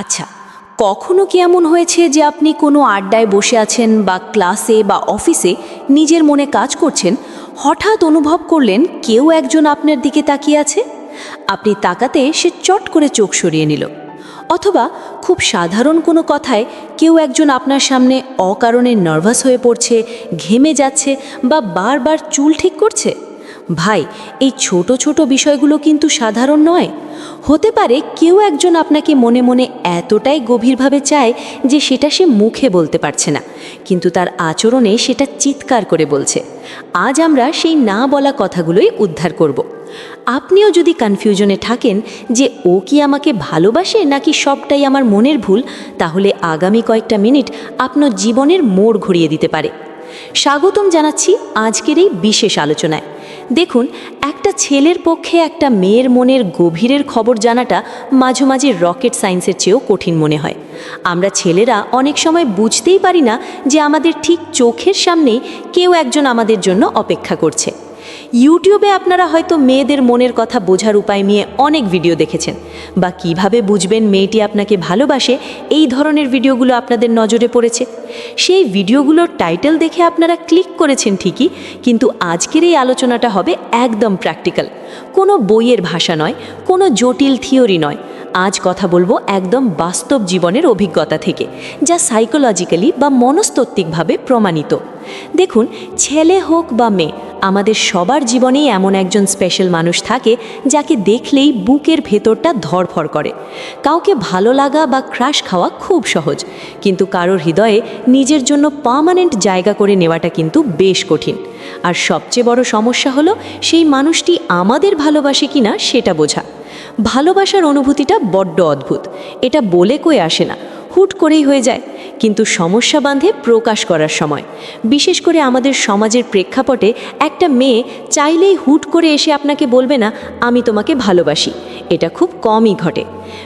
আচ্ছা কখনো কি এমন হয়েছে যে আপনি কোনো আড্ডায় বসে আছেন বা ক্লাসে বা অফিসে নিজের মনে কাজ করছেন, হঠাৎ অনুভব করলেন কেউ একজন আপনার দিকে তাকিয়ে আছে? আপনি তাকাতে সে চট করে চোখ সরিয়ে নিল। অথবা খুব সাধারণ কোনো কথায় কেউ একজন আপনার সামনে অকারণে নার্ভাস হয়ে পড়ছে, ঘেমে যাচ্ছে বা বারবার চুল ঠিক করছে? ভাই, এই ছোট ছোট বিষয়গুলো কিন্তু সাধারণ নয়। হতে পারে কেউ একজন আপনাকে মনে মনে এতটাই গভীরভাবে চায় যে সেটা সে মুখে বলতে পারছে না। কিন্তু তার আচরণে সেটা চিৎকার করে বলছে। আজ আমরা সেই না বলা কথাগুলোই উদ্ধার করব। আপনিও যদি কনফিউশনে থাকেন যে ও কি আমাকে ভালোবাসে নাকি সবটাই আমার মনের ভুল, তাহলে আগামী কয়েকটা মিনিট আপনার জীবনের মোড় ঘুরিয়ে দিতে পারে। স্বাগতম জানাচ্ছি আজকের এই বিশেষ আলোচনায়। দেখুন, একটা ছেলের পক্ষে একটা মেয়ের মনের গভীরের খবর জানাটা মাঝে মাঝে রকেট সায়েন্সের চেয়েও কঠিন মনে হয়। আমরা ছেলেরা অনেক সময় বুঝতেই পারি না যে আমাদের ঠিক চোখের সামনেই কেউ একজন আমাদের জন্য অপেক্ষা করছে। ইউটিউবে আপনারা হয়তো মেয়েদের মনের কথা বোঝার উপায় নিয়ে অনেক ভিডিও দেখেছেন। বা কীভাবে বুঝবেন মেয়েটি আপনাকে ভালোবাসে, এই ধরনের ভিডিওগুলো আপনাদের নজরে পড়েছে। সেই ভিডিওগুলোর টাইটেল দেখে আপনারা ক্লিক করেছেন ঠিকই, কিন্তু আজকের এই আলোচনাটা হবে একদম প্র্যাকটিক্যাল। কোনো বইয়ের ভাষা নয়, কোনো জটিল থিওরি নয়। আজ কথা বলব একদম বাস্তব জীবনের অভিজ্ঞতা থেকে, যা সাইকোলজিক্যালি বা মনস্তাত্ত্বিকভাবে প্রমাণিত। দেখুন, ছেলে হোক বা মেয়ে, আমাদের সবার জীবনেই এমন একজন স্পেশাল মানুষ থাকে যাকে দেখলেই বুকের ভেতরটা ধরফর করে। কাউকে ভালো লাগা বা ক্রাশ খাওয়া খুব সহজ, কিন্তু কারোর হৃদয়ে নিজের জন্য পার্মানেন্ট জায়গা করে নেওয়াটা কিন্তু বেশ কঠিন। আর সবচেয়ে বড় সমস্যা হলো সেই মানুষটি আমাদের ভালোবাসে কিনা সেটা বোঝা। ভালোবাসার অনুভূতিটা বড্ড অদ্ভুত, এটা বলে কই আসে না। হুট করেই হয়ে যায়। কিন্তু সমস্যা বাঁধে প্রকাশ করার সময়। বিশেষ করে আমাদের সমাজের প্রেক্ষাপটে একটা মেয়ে চাইলেই হুট করে এসে আপনাকে বলবে না, আমি তোমাকে ভালোবাসি। এটা খুব কমই ঘটে।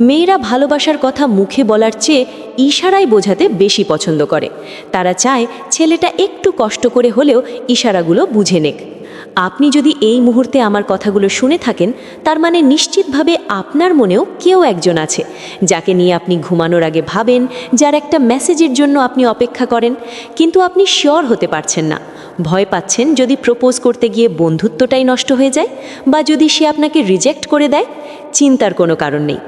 মেয়েরা ভালোবাসার কথা মুখে বলার চেয়ে ইশারায় বোঝাতে বেশি পছন্দ করে। তারা চায় ছেলেটা একটু কষ্ট করে হলেও ইশারাগুলো বুঝে নেক। আপনি যদি এই মুহূর্তে আমার কথাগুলো শুনে থাকেন, তার মানে নিশ্চিতভাবে আপনার মনেও কেউ একজন আছে, যাকে নিয়ে আপনি ঘুমানোর আগে ভাবেন, যার একটা মেসেজের জন্য আপনি অপেক্ষা করেন। কিন্তু আপনি শিওর হতে পারছেন না। ভয় পাচ্ছেন যদি প্রপোজ করতে গিয়ে বন্ধুত্বটাই নষ্ট হয়ে যায়, বা যদি সে আপনাকে রিজেক্ট করে দেয় চিন্তার কোনো কারণ নেই।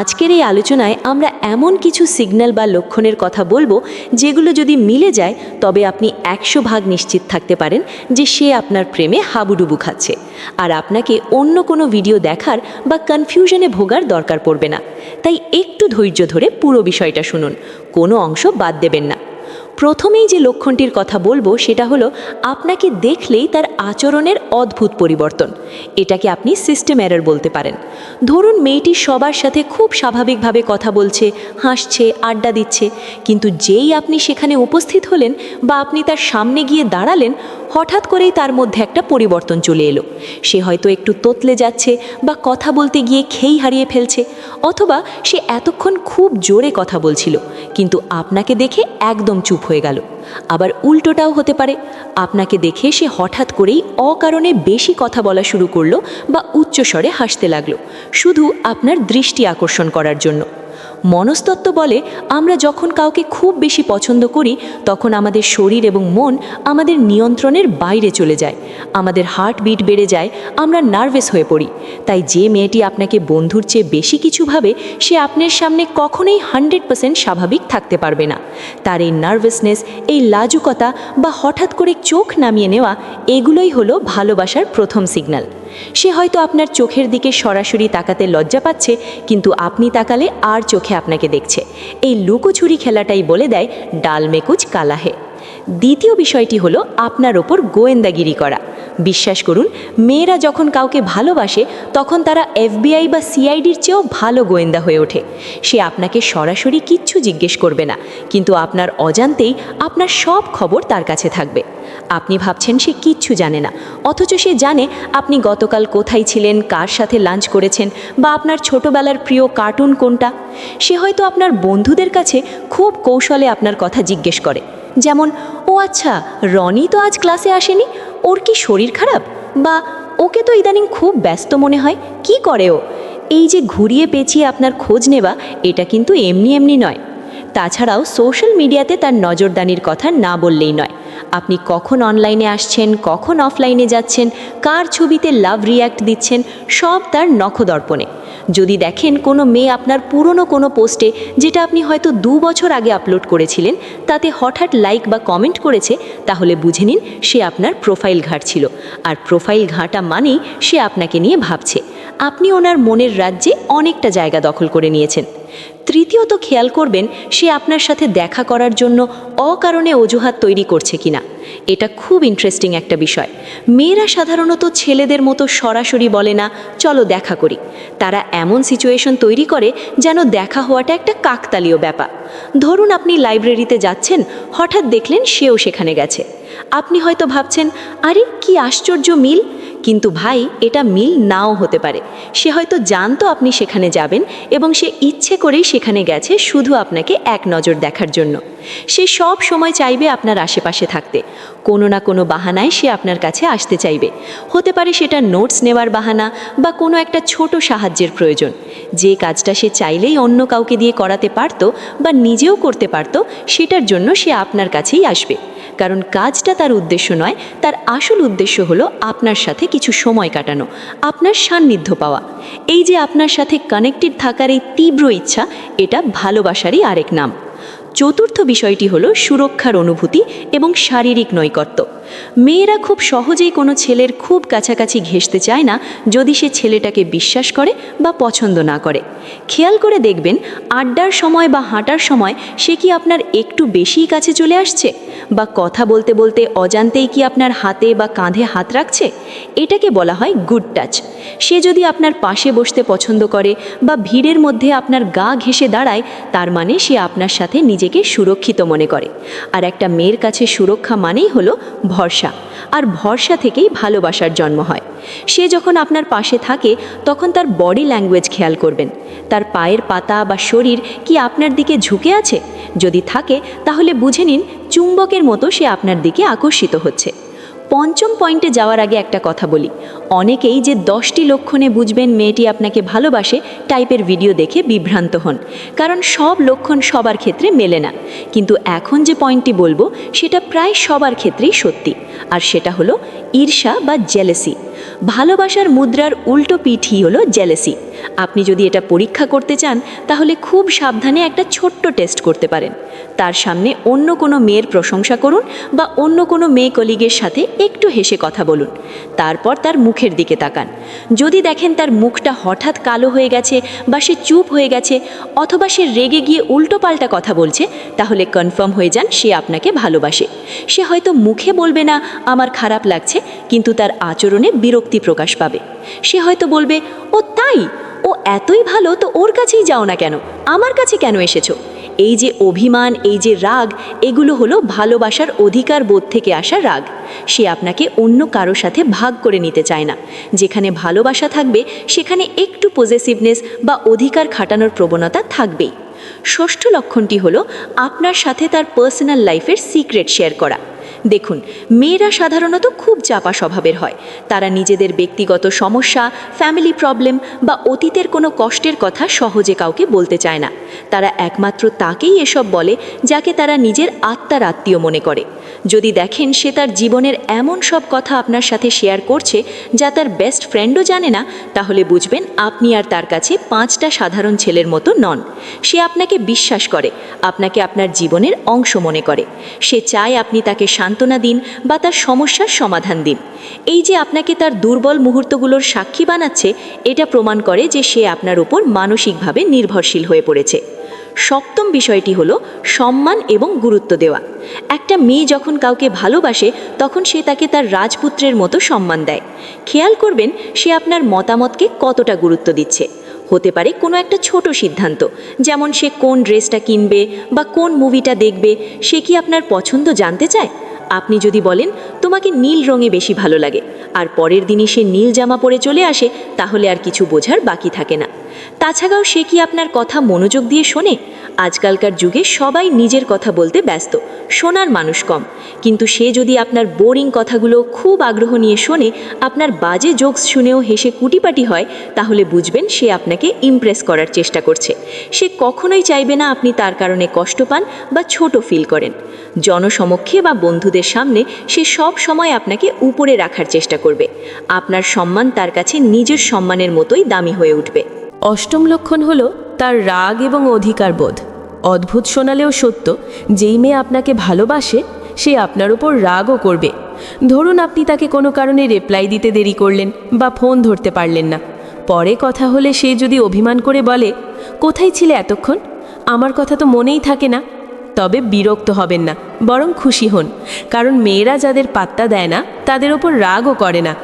আজকের এই আলোচনায় আমরা এমন কিছু সিগন্যাল বা লক্ষণের কথা বলব যেগুলো যদি মিলে যায়, তবে আপনি একশো ভাগ নিশ্চিত থাকতে পারেন যে সে আপনার প্রেমে হাবুডুবু খাচ্ছে। আর আপনাকে অন্য কোনো ভিডিও দেখার বা কনফিউশনে ভোগার দরকার পড়বে না। তাই একটু ধৈর্য ধরে পুরো বিষয়টা শুনুন। কোনো অংশ বাদ দেবেন না। প্রথমেই যে লক্ষণটির কথা বলব, সেটা হলো আপনাকে দেখলেই তার আচরণের অদ্ভুত পরিবর্তন। এটাকে আপনি সিস্টেম এরর বলতে পারেন। ধরুন মেয়েটি সবার সাথে খুব স্বাভাবিকভাবে কথা বলছে, হাসছে, আড্ডা দিচ্ছে, কিন্তু যেই আপনি সেখানে উপস্থিত হলেন বা আপনি তার সামনে গিয়ে দাঁড়ালেন, হঠাৎ করেই তার মধ্যে একটা পরিবর্তন চলে এলো। সে হয়তো একটু তোতলে যাচ্ছে বা কথা বলতে গিয়ে খেই হারিয়ে ফেলছে, অথবা সে এতক্ষণ খুব জোরে কথা বলছিল, কিন্তু আপনাকে দেখে একদম চুপ হয়ে গেল। আবার উল্টোটাও হতে পারে। আপনাকে দেখে সে হঠাৎ করেই অকারণে বেশি কথা বলা শুরু করল বা উচ্চস্বরে হাসতে লাগল। শুধু আপনার দৃষ্টি আকর্ষণ করার জন্য। মনস্তত্ত্ব বলে, আমরা যখন কাউকে খুব বেশি পছন্দ করি, তখন আমাদের শরীর এবং মন আমাদের নিয়ন্ত্রণের বাইরে চলে যায়। আমাদের হার্টবিট বেড়ে যায়, আমরা নার্ভাস হয়ে পড়ি। তাই যে মেয়েটি আপনাকে বন্ধুর চেয়ে বেশি কিছু ভাবে, সে আপনার সামনে কখনোই হান্ড্রেড পার্সেন্ট স্বাভাবিক থাকতে পারবে না। তার এই নার্ভাসনেস, এই লাজুকতা বা হঠাৎ করে চোখ নামিয়ে নেওয়া, এগুলোই হলো ভালোবাসার প্রথম সিগন্যাল। সে হয়তো আপনার চোখের দিকে সরাসরি তাকাতে লজ্জা পাচ্ছে, কিন্তু আপনি তাকালে আর চোখে আপনাকে দেখছে। এই লুকোচুরি খেলাটাই বলে দেয় ডাল মেকুচ কালাহে। দ্বিতীয় বিষয়টি হলো আপনার ওপর গোয়েন্দাগিরি করা। বিশ্বাস করুন, মেয়েরা যখন কাউকে ভালোবাসে, তখন তারা এফবিআই বা সিআইডির চেয়েও ভালো গোয়েন্দা হয়ে ওঠে। সে আপনাকে সরাসরি কিচ্ছু জিজ্ঞেস করবে না, কিন্তু আপনার অজান্তেই আপনার সব খবর তার কাছে থাকবে। আপনি ভাবছেন সে কিচ্ছু জানে না, অথচ সে জানে আপনি গতকাল কোথায় ছিলেন, কার সাথে লাঞ্চ করেছেন, বা আপনার ছোটবেলার প্রিয় কার্টুন কোনটা। সে হয়তো আপনার বন্ধুদের কাছে খুব কৌশলে আপনার কথা জিজ্ঞেস করে। যেমন, ও আচ্ছা রনি তো আজ ক্লাসে আসেনি, ওর কি শরীর খারাপ? বা ওকে তো ইদানিং খুব ব্যস্ত মনে হয়, কি করে ও? এই যে ঘুরিয়ে পেঁচিয়ে আপনার খোঁজ নেওয়া, এটা কিন্তু এমনি এমনি নয়। তাছাড়াও সোশ্যাল মিডিয়াতে তার নজরদানির কথা না বললেই নয়। আপনি কখন অনলাইনে আসছেন, কখন অফলাইনে যাচ্ছেন, কার ছবিতে লাভ রিয়্যাক্ট দিচ্ছেন, সব তার নখদর্পণে। যদি দেখেন কোনো মেয়ে আপনার পুরনো কোনো পোস্টে যেটা আপনি হয়তো দু বছর আগে আপলোড করেছিলেন, তাতে হঠাৎ লাইক বা কমেন্ট করেছে, তাহলে বুঝে নিন সে আপনার প্রোফাইল ঘাঁটছিল আর প্রোফাইল ঘাঁটা মানেই সে আপনাকে নিয়ে ভাবছে। আপনি ওনার মনের রাজ্যে অনেকটা জায়গা দখল করে নিয়েছেন। তৃতীয়ত খেয়াল করবেন, সে আপনার সাথে দেখা করার জন্য অকারণে অজুহাত তৈরি করছে কিনা। এটা খুব ইন্টারেস্টিং একটা বিষয়। মেয়েরা সাধারণত ছেলেদের মতো সরাসরি বলে না, চলো দেখা করি। তারা এমন সিচুয়েশন তৈরি করে যেন দেখা হওয়াটা একটা কাকতালীয় ব্যাপার। ধরুন আপনি লাইব্রেরিতে যাচ্ছেন, হঠাৎ দেখলেন সেও সেখানে গেছে। আপনি হয়তো ভাবছেন, আরে, কি আশ্চর্য মিল! কিন্তু ভাই, এটা মিল নাও হতে পারে। সে হয়তো জানতো আপনি সেখানে যাবেন এবং সে ইচ্ছে করেই সেখানে গেছে শুধু আপনাকে এক নজর দেখার জন্য। সে সব সময় চাইবে আপনার আশেপাশে থাকতে। কোনো না কোনো বাহানায় সে আপনার কাছে আসতে চাইবে। হতে পারে সেটা নোটস নেওয়ার বাহানা বা কোনো একটা ছোট সাহায্যের প্রয়োজন। যে কাজটা সে চাইলেই অন্য কাউকে দিয়ে করাতে পারতো বা নিজেও করতে পারতো, সেটার জন্য সে আপনার কাছেই আসবে। কারণ কাজটা তার উদ্দেশ্য নয়, তার আসল উদ্দেশ্য হলো আপনার সাথে কিছু সময় কাটানো, আপনার সান্নিধ্য পাওয়া। এই যে আপনার সাথে কানেক্টেড থাকার এই তীব্র ইচ্ছা, এটা ভালোবাসারই আরেক নাম। চতুর্থ বিষয়টি হলো সুরক্ষার অনুভূতি এবং শারীরিক নৈকট্য। মেয়েরা খুব সহজেই কোনো ছেলের খুব কাছাকাছি ঘেঁষতে চায় না যদি সে ছেলেটাকে বিশ্বাস করে বা পছন্দ না করে। খেয়াল করে দেখবেন, আড্ডার সময় বা হাঁটার সময় সে কি আপনার একটু বেশিই কাছে চলে আসছে? বা কথা বলতে বলতে অজান্তেই কি আপনার হাতে বা কাঁধে হাত রাখছে? এটাকে বলা হয় গুড টাচ সে যদি আপনার পাশে বসতে পছন্দ করে বা ভিড়ের মধ্যে আপনার গা ঘেঁষে দাঁড়ায়, তার মানে সে আপনার সাথে নিজেকে সুরক্ষিত মনে করে। আর একটা মেয়ের কাছে সুরক্ষা মানেই হলো ভরসা। আর ভরসা থেকেই ভালোবাসার জন্ম হয়। সে যখন আপনার পাশে থাকে, তখন তার বডি ল্যাঙ্গুয়েজ খেয়াল করবেন। তার পায়ের পাতা বা শরীর কি আপনার দিকে ঝুঁকে আছে? যদি থাকে, তাহলে বুঝে নিন, চুম্বকের মতো সে আপনার দিকে আকর্ষিত হচ্ছে। পঞ্চম পয়েন্টে যাওয়ার আগে একটা কথা বলি। অনেকেই যে দশটি লক্ষণে বুঝবেন মেয়েটি আপনাকে ভালোবাসে টাইপের ভিডিও দেখে বিভ্রান্ত হন। কারণ সব লক্ষণ সবার ক্ষেত্রে মেলে না। কিন্তু এখন যে পয়েন্টটি বলব, সেটা প্রায় সবার ক্ষেত্রেই সত্যি। আর সেটা হলো ঈর্ষা বা জেলেসি ভালোবাসার মুদ্রার উল্টো পিঠই হলো জেলেসি আপনি যদি এটা পরীক্ষা করতে চান, তাহলে খুব সাবধানে একটা ছোট্ট টেস্ট করতে পারেন। তার সামনে অন্য কোনো মেয়ের প্রশংসা করুন বা অন্য কোনো মেয়ে কলিগের সাথে একটু হেসে কথা বলুন। তারপর তার মুখের দিকে তাকান। যদি দেখেন তার মুখটা হঠাৎ কালো হয়ে গেছে বা সে চুপ হয়ে গেছে অথবা সে রেগে গিয়ে উল্টোপাল্টা কথা বলছে, তাহলে কনফার্ম হয়ে যান সে আপনাকে ভালোবাসে। সে হয়তো মুখে বলবে না, আমার খারাপ লাগছে কিন্তু তার আচরণে বিরক্তি প্রকাশ পাবে। সে হয়তো বলবে, ও তাই! ও এতই ভালো তো ওর কাছেই যাও না কেন? আমার কাছে কেন এসেছ? এই যে অভিমান, এই যে রাগ, এগুলো হলো ভালোবাসার অধিকার বোধ থেকে আসা রাগ। সে আপনাকে অন্য কারও সাথে ভাগ করে নিতে চায় না। যেখানে ভালোবাসা থাকবে, সেখানে একটু পজেসিভনেস বা অধিকার খাটানোর প্রবণতা থাকবেই। ষষ্ঠ লক্ষণটি হলো আপনার সাথে তার পার্সোনাল লাইফের সিক্রেট শেয়ার করা। দেখুন, মেয়েরা সাধারণত খুব চাপা স্বভাবের হয়। তারা নিজেদের ব্যক্তিগত সমস্যা ফ্যামিলি প্রবলেম বা অতীতের কোনো কষ্টের কথা সহজে কাউকে বলতে চায় না। তারা একমাত্র তাকেই এসব বলে, যাকে তারা নিজের আত্মার আত্মীয় মনে করে। যদি দেখেন সে তার জীবনের এমন সব কথা আপনার সাথে শেয়ার করছে, যা তার বেস্ট ফ্রেন্ডও জানে না, তাহলে বুঝবেন আপনি আর তার কাছে পাঁচটা সাধারণ ছেলের মতো নন। সে আপনাকে বিশ্বাস করে, আপনাকে আপনার জীবনের অংশ মনে করে। সে চায় আপনি তাকে সান্ত্বনা দিন বা তার সমস্যার সমাধান দিন। এই যে আপনাকে তার দুর্বল মুহূর্তগুলোর সাক্ষী বানাচ্ছে, এটা প্রমাণ করে যে সে আপনার ওপর মানসিকভাবে নির্ভরশীল হয়ে পড়েছে। সপ্তম বিষয়টি হলো সম্মান এবং গুরুত্ব দেওয়া। একটা মেয়ে যখন কাউকে ভালোবাসে, তখন সে তাকে তার রাজপুত্রের মতো সম্মান দেয়। খেয়াল করবেন, সে আপনার মতামতকে কতটা গুরুত্ব দিচ্ছে। হতে পারে কোনো একটা ছোট সিদ্ধান্ত, যেমন সে কোন ড্রেসটা কিনবে বা কোন মুভিটা দেখবে, সে কি আপনার পছন্দ জানতে চায়? আপনি যদি বলেন, তোমাকে নীল রঙে বেশি ভালো লাগে, আর পরের দিনই সে নীল জামা পরে চলে আসে, তাহলে আর কিছু বোঝার বাকি থাকে না। তাছাড়াও সে কি আপনার কথা মনোযোগ দিয়ে শোনে? আজকালকার যুগে সবাই নিজের কথা বলতে ব্যস্ত, শোনার মানুষ কম। কিন্তু সে যদি আপনার বোরিং কথাগুলো খুব আগ্রহ নিয়ে শোনে, আপনার বাজে জোকস শুনেও হেসে কুটিপাটি হয়, তাহলে বুঝবেন সে আপনাকে ইমপ্রেস করার চেষ্টা করছে। সে কখনোই চাইবে না আপনি তার কারণে কষ্ট পান বা ছোট ফিল করেন। জনসমক্ষে বা বন্ধুদের সামনে সে সব সময় আপনাকে উপরে রাখার চেষ্টা করবে। আপনার সম্মান তার কাছে নিজের সম্মানের মতোই দামি হয়ে উঠবে। অষ্টম লক্ষণ হল তার রাগ এবং অধিকার বোধ অদ্ভুত শোনালেও সত্য, যেই মেয়ে আপনাকে ভালোবাসে, সে আপনার উপর রাগও করবে। ধরুন আপনি তাকে কোনো কারণে রিপ্লাই দিতে দেরি করলেন বা ফোন ধরতে পারলেন না। পরে কথা হলে সে যদি অভিমান করে বলে, কোথায় ছিলে এতক্ষণ? আমার কথা তো মনেই থাকে না। তবে বিরক্ত হবেন না, বরং খুশি হন, কারণ মেয়েরা যাদের পাত্তা দেয় না, তাদের ওপর রাগও করে না।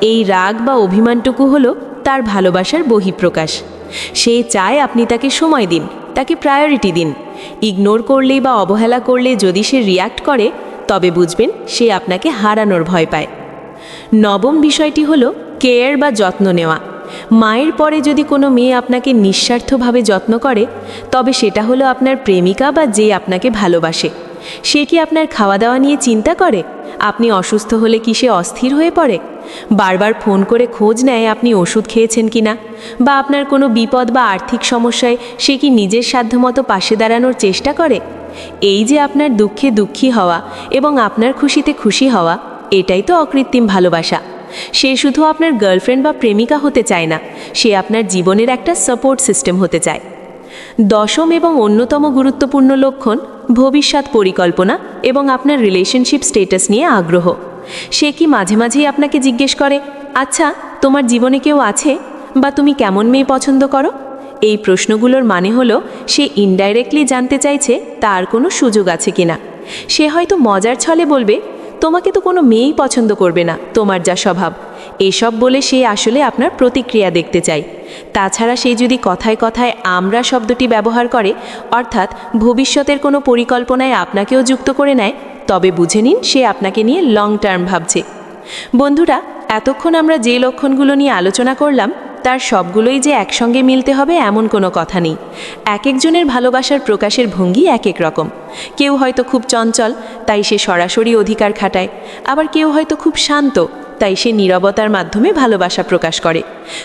এই রাগ বা অভিমানটুকু হলো তার ভালোবাসার বহিঃপ্রকাশ। সে চায় আপনি তাকে সময় দিন, তাকে প্রায়োরিটি দিন। ইগনোর করলেই বা অবহেলা করলে যদি সে রিয়্যাক্ট করে, তবে বুঝবেন সে আপনাকে হারানোর ভয় পায়। নবম বিষয়টি হলো কেয়ার বা যত্ন নেওয়া। মায়ের পরে যদি কোনো মেয়ে আপনাকে নিঃস্বার্থভাবে যত্ন করে, তবে সেটা হলো আপনার প্রেমিকা বা যে আপনাকে ভালোবাসে। সে কি আপনার খাওয়া দাওয়া নিয়ে চিন্তা করে? আপনি অসুস্থ হলে কি সে অস্থির হয়ে পড়ে? বারবার ফোন করে খোঁজ নেয় আপনি ওষুধ খেয়েছেন কি না বা আপনার কোনো বিপদ বা আর্থিক সমস্যায় সে কি নিজের সাধ্যমতো পাশে দাঁড়ানোর চেষ্টা করে? এই যে আপনার দুঃখে দুঃখী হওয়া এবং আপনার খুশিতে খুশি হওয়া, এটাই তো অকৃত্রিম ভালোবাসা। সে শুধু আপনার গার্লফ্রেন্ড বা প্রেমিকা হতে চায় না, সে আপনার জীবনের একটা সাপোর্ট সিস্টেম হতে চায়। দশম এবং অন্যতম গুরুত্বপূর্ণ লক্ষণ, ভবিষ্যৎ পরিকল্পনা এবং আপনার রিলেশনশিপ স্টেটাস নিয়ে আগ্রহ। সে কি মাঝে মাঝেই আপনাকে জিজ্ঞেস করে আচ্ছা তোমার জীবনে কেউ আছে? বা তুমি কেমন মেয়ে পছন্দ করো? এই প্রশ্নগুলোর মানে হলো, সে ইনডাইরেক্টলি জানতে চাইছে তার কোনো সুযোগ আছে কিনা। সে হয়তো মজার ছলে বলবে তোমাকে তো কোনো মেয়েই পছন্দ করবে না, তোমার যা স্বভাব। এসব বলে সে আসলে আপনার প্রতিক্রিয়া দেখতে চায়। তাছাড়া সে যদি কথায় কথায় আমরা শব্দটি ব্যবহার করে, অর্থাৎ ভবিষ্যতের কোনো পরিকল্পনায় আপনাকেও যুক্ত করে নেয়, তবে বুঝে নিন সে আপনাকে নিয়ে লং টার্ম ভাবছে। বন্ধুরা, এতক্ষণ আমরা যে লক্ষণগুলো নিয়ে আলোচনা করলাম তার সবগুলোই যে একসঙ্গে মিলতে হবে এমন কোনো কথা নেই। এক একজনের ভালোবাসার প্রকাশের ভঙ্গি এক এক রকম। কেউ হয়তো খুব চঞ্চল, তাই সে সরাসরি অধিকার খাটায়। আবার কেউ হয়তো খুব শান্ত, তাই সে নীরবতার মাধ্যমে ভালোবাসা প্রকাশ করে।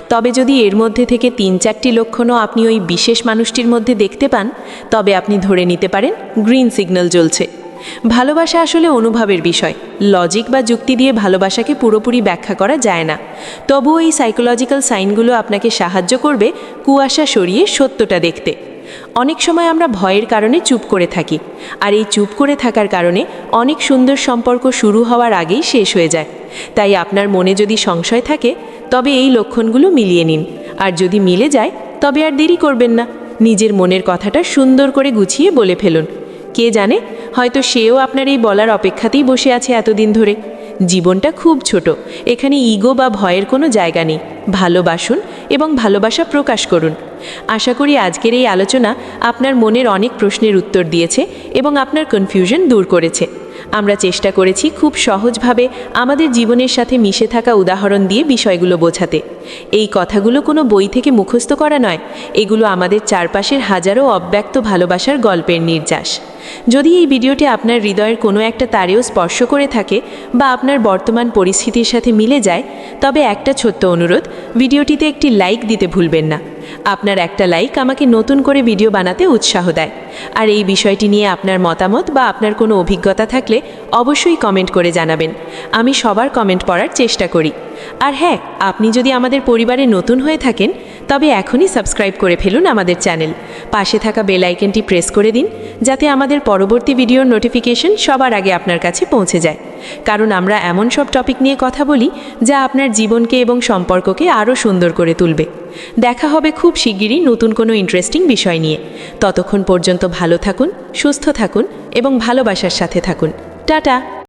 তবে যদি এর মধ্যে থেকে তিন চারটি লক্ষণও আপনি ওই বিশেষ মানুষটির মধ্যে দেখতে পান, তবে আপনি ধরে নিতে পারেন, গ্রিন সিগন্যাল জ্বলছে। ভালোবাসা আসলে অনুভবের বিষয়। লজিক বা যুক্তি দিয়ে ভালোবাসাকে পুরোপুরি ব্যাখ্যা করা যায় না। তবুও এই সাইকোলজিক্যাল সাইনগুলো আপনাকে সাহায্য করবে কুয়াশা সরিয়ে সত্যটা দেখতে। অনেক সময় আমরা ভয়ের কারণে চুপ করে থাকি। আর এই চুপ করে থাকার কারণে অনেক সুন্দর সম্পর্ক শুরু হওয়ার আগেই শেষ হয়ে যায়। তাই আপনার মনে যদি সংশয় থাকে, তবে এই লক্ষণগুলো মিলিয়ে নিন। আর যদি মিলে যায়, তবে আর দেরি করবেন না। নিজের মনের কথাটা সুন্দর করে গুছিয়ে বলে ফেলুন। কে জানে? হয়তো সেও আপনার এই বলার অপেক্ষাতেই বসে আছে এতদিন ধরে। জীবনটা খুব ছোট। এখানে ইগো বা ভয়ের কোনো জায়গা নেই। ভালোবাসুন এবং ভালোবাসা প্রকাশ করুন। আশা করি আজকের এই আলোচনা আপনার মনের অনেক প্রশ্নের উত্তর দিয়েছে এবং আপনার কনফিউশন দূর করেছে। আমরা চেষ্টা করেছি খুব সহজভাবে আমাদের জীবনের সাথে মিশে থাকা উদাহরণ দিয়ে বিষয়গুলো বোঝাতে। এই কথাগুলো কোনো বই থেকে মুখস্থ করা নয়। এগুলো আমাদের চারপাশের হাজারো অব্যক্ত ভালোবাসার গল্পের নির্যাস। যদি এই ভিডিওটি আপনার হৃদয়ের কোনো একটা তারেও স্পর্শ করে থাকে বা আপনার বর্তমান পরিস্থিতির সাথে মিলে যায়, তবে একটা ছোট্ট অনুরোধ, ভিডিওটিতে একটি লাইক দিতে ভুলবেন না। আপনার একটা লাইক আমাকে নতুন করে ভিডিও বানাতে উৎসাহ দেয়। আর এই বিষয়টি নিয়ে আপনার মতামত বা আপনার কোনো অভিজ্ঞতা থাকলে অবশ্যই কমেন্ট করে জানাবেন। আমি সবার কমেন্ট পড়ার চেষ্টা করি। আর হ্যাঁ আপনি যদি আমাদের পরিবারে নতুন হয়ে থাকেন তবে এখনই সাবস্ক্রাইব করে ফেলুন আমাদের চ্যানেল। পাশে থাকা বেল আইকনটি প্রেস করে দিন, যাতে আমাদের পরবর্তী ভিডিওর নোটিফিকেশন সবার আগে আপনার কাছে পৌঁছে যায়। কারণ আমরা এমন সব টপিক নিয়ে কথা বলি, যা আপনার জীবনকে এবং সম্পর্ককে আরও সুন্দর করে তুলবে। দেখা হবে খুব শিগগিরই নতুন কোনো ইন্টারেস্টিং বিষয় নিয়ে। ততক্ষণ পর্যন্ত ভালো থাকুন, সুস্থ থাকুন এবং ভালোবাসার সাথে থাকুন। টাটা!